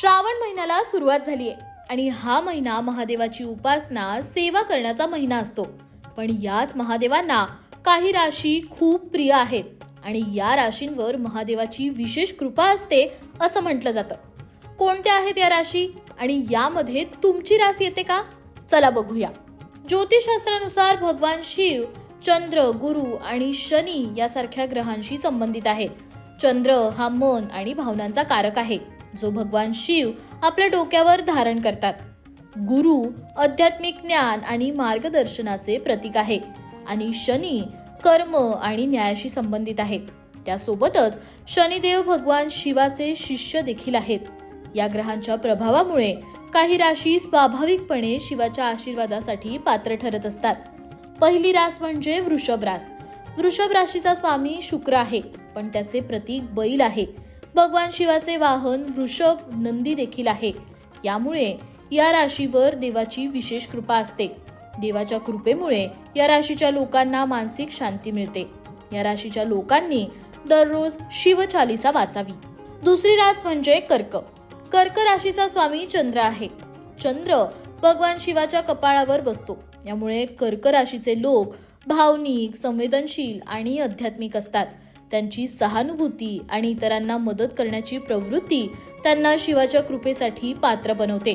श्रावण महिन्याला सुरुवात झाली आहे. आणि हा महिना महादेवाची उपासना सेवा करण्याचा महिना असतो. पण याच महादेवांना काही राशी खूप प्रिय आहेत. आणि या राशींवर महादेवाची विशेष कृपा असते असं म्हटलं जातं. कोणत्या आहेत या राशी? आणि यामध्ये तुमची राशी येते का? चला बघूया. ज्योतिषशास्त्रानुसार भगवान शिव चंद्र गुरु आणि शनी यासारख्या ग्रहांशी संबंधित आहेत. चंद्र हा मन आणि भावनांचा कारक आहे. जो भगवान शिव आपल्या डोक्यावर धारण करतात. गुरु आध्यात्मिक ज्ञान आणि मार्गदर्शनाचे प्रतीक आहे आणि शनी कर्म आणि न्यायाशी संबंधित आहे. त्यासोबतच शनिदेव भगवान शिवाचे शिष्य देखील आहेत. या ग्रहांच्या प्रभावामुळे काही राशी स्वाभाविकपणे शिवाच्या आशीर्वादासाठी पात्र ठरत असतात. पहिली रास म्हणजे वृषभ रास. वृषभ राशीचा स्वामी शुक्र आहे पण त्याचे प्रतीक बैल आहे. भगवान शिवाचे वाहन वृषभ नंदी देखील आहे. यामुळे या राशीवर देवाची विशेष कृपा असते. देवाच्या कृपेमुळे या राशीच्या लोकांना मानसिक शांती मिळते. या राशीच्या लोकांनी दररोज शिवचालिसा वाचावी. दुसरी रास म्हणजे कर्क. कर्क राशीचा स्वामी चंद्र आहे. चंद्र भगवान शिवाच्या कपाळावर बसतो. यामुळे कर्क राशीचे लोक भावनिक संवेदनशील आणि आध्यात्मिक असतात. त्यांची सहानुभूती आणि इतरांना मदत करण्याची प्रवृत्ती त्यांना शिवाच्या कृपेसाठी पात्र बनवते.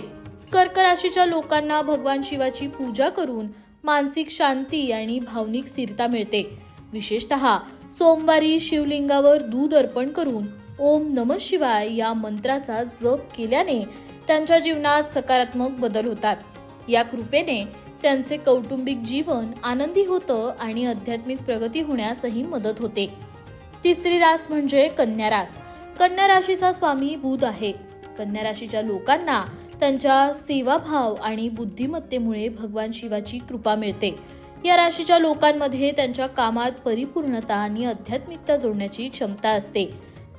कर्क राशीच्या लोकांना भगवान शिवाची पूजा करून मानसिक शांती आणि भावनिक स्थिरता मिळते. विशेषतः सोमवारी शिवलिंगावर दूध अर्पण करून ओम नम शिवाय या मंत्राचा जप केल्याने त्यांच्या जीवनात सकारात्मक बदल होतात. या कृपेने त्यांचे कौटुंबिक जीवन आनंदी होतं आणि आध्यात्मिक प्रगती होण्यासही मदत होते. तिसरी रास म्हणजे कन्या रास. कन्या राशीचा स्वामी बुध आहे. कन्या राशीच्या लोकांना त्यांच्या सेवाभाव आणि बुद्धिमत्तेमुळे भगवान शिवाची कृपा मिळते. या राशीच्या लोकांमध्ये त्यांच्या कामात परिपूर्णता आणि आध्यात्मिकता जोडण्याची क्षमता असते.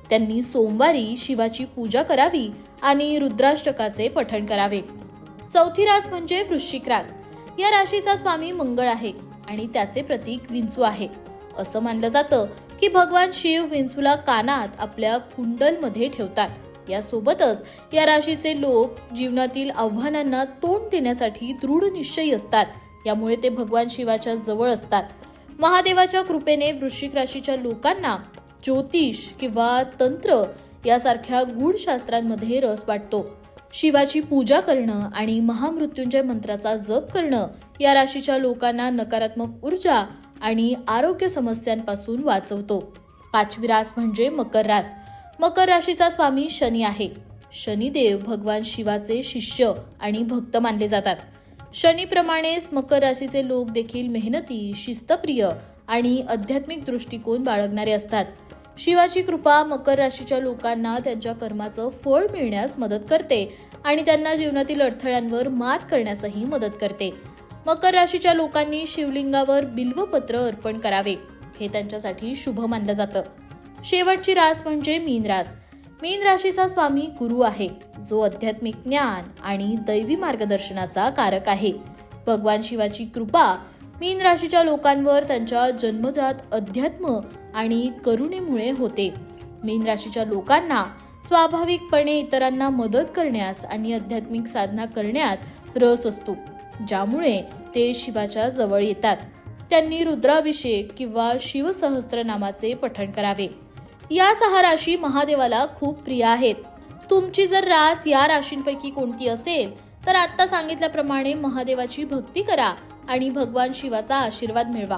त्यांनी सोमवारी शिवाची पूजा करावी आणि रुद्राष्टकाचे पठण करावे. चौथी रास म्हणजे वृश्चिक रास. या राशीचा स्वामी मंगळ आहे आणि त्याचे प्रतीक विंचू आहे. असं मानलं जातं की भगवान शिव विंचूला कानात आपल्या कुंडलमध्ये ठेवतात. यासोबतच या राशीचे लोक जीवनातील आव्हानांना तोंड देण्यासाठी दृढ निश्चयी असतात. यामुळे ते भगवान शिवाच्या जवळ असतात. महादेवाच्या कृपेने वृश्चिक राशीच्या लोकांना ज्योतिष किंवा तंत्र यासारख्या गुणशास्त्रांमध्ये रस वाटतो. शिवाची पूजा करणं आणि महामृत्युंजय मंत्राचा जप करणं या राशीच्या लोकांना नकारात्मक ऊर्जा आणि आरोग्य समस्यांपासून वाचवतो. पाचवी रास म्हणजे मकर रास. मकर राशीचा स्वामी शनी आहे. शनिदेव भगवान शिवाचे शिष्य आणि भक्त मानले जातात. शनीप्रमाणेच मकर राशीचे लोक देखील मेहनती शिस्तप्रिय आणि आध्यात्मिक दृष्टिकोन बाळगणारे असतात. शिवाची कृपा मकर राशीच्या लोकांना त्यांच्या कर्माचं फळ मिळण्यास मदत करते आणि त्यांना जीवनातील अडथळ्यांवर मात करण्यासही मदत करते. मकर राशीच्या लोकांनी शिवलिंगावर बिल्वपत्र अर्पण करावे. हे त्यांच्यासाठी शुभ मानलं जातं. शेवटची रास म्हणजे मीन रास. मीन राशीचा स्वामी गुरु आहे. जो आध्यात्मिक ज्ञान आणि दैवी मार्गदर्शनाचा कारक आहे. भगवान शिवाची कृपा मीन राशीच्या लोकांवर त्यांच्या जन्मजात अध्यात्म आणि करुणेमुळे होते. मीन राशीच्या लोकांना स्वाभाविकपणे इतरांना मदत करण्यास आणि आध्यात्मिक साधना करण्यात रस असतो. ज्यामुळे ते शिवाच्या जवळ येतात. त्यांनी रुद्राभिषेक किंवा शिवसहस्त्रनामाचे पठण करावे. या सहा राशी महादेवाला खूप प्रिय आहेत. तुमची जर रास या राशींपैकी कोणती असेल तर आत्ता सांगितल्याप्रमाणे महादेवाची भक्ती करा आणि भगवान शिवाचा आशीर्वाद मिळवा.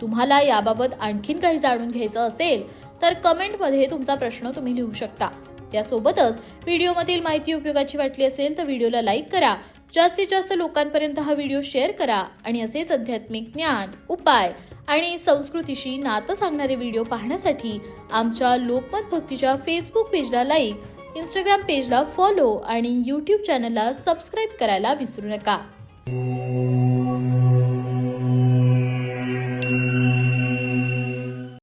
तुम्हाला याबाबत आणखीन काही जाणून घ्यायचं असेल तर कमेंटमध्ये तुमचा प्रश्न तुम्ही लिहू शकता. त्यासोबतच व्हिडिओमधील माहिती उपयोगाची वाटली असेल तर व्हिडिओला लाईक करा जास्तीत जास्त लोकांपर्यंत हा व्हिडिओ शेअर करा आणि असेच आध्यात्मिक ज्ञान उपाय आणि संस्कृतीशी नातं सांगणारे व्हिडिओ पाहण्यासाठी आमच्या लोकमत भक्तीच्या फेसबुक पेजला लाईक इंस्टाग्राम पेजला फॉलो आणि यूट्यूब चॅनलला सबस्क्राईब करायला विसरू नका.